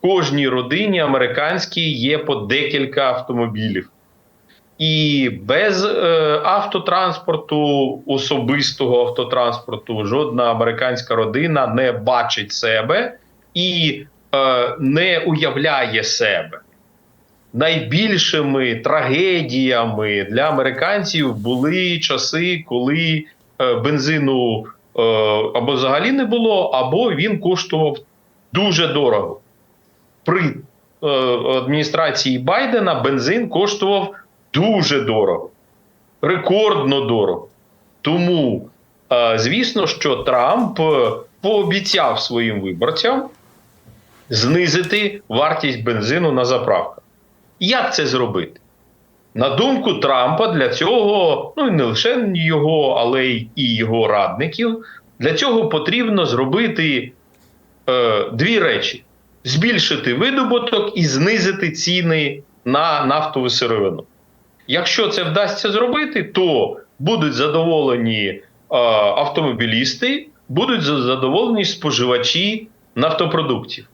кожній родині американській є по декілька автомобілів. І без е, автотранспорту, особистого автотранспорту, жодна американська родина не бачить себе і е, не уявляє себе. Найбільшими трагедіями для американців були часи, коли е, бензину е, або взагалі не було, або він коштував дуже дорого. При е, адміністрації Байдена бензин коштував дуже дорого, рекордно дорого. Тому, е, звісно, що Трамп е, пообіцяв своїм виборцям знизити вартість бензину на заправках. Як це зробити? На думку Трампа, для цього, ну і не лише його, але й його радників, для цього потрібно зробити е, дві речі: збільшити видобуток і знизити ціни на нафтову сировину. Якщо це вдасться зробити, то будуть задоволені е, автомобілісти, будуть задоволені споживачі нафтопродуктів.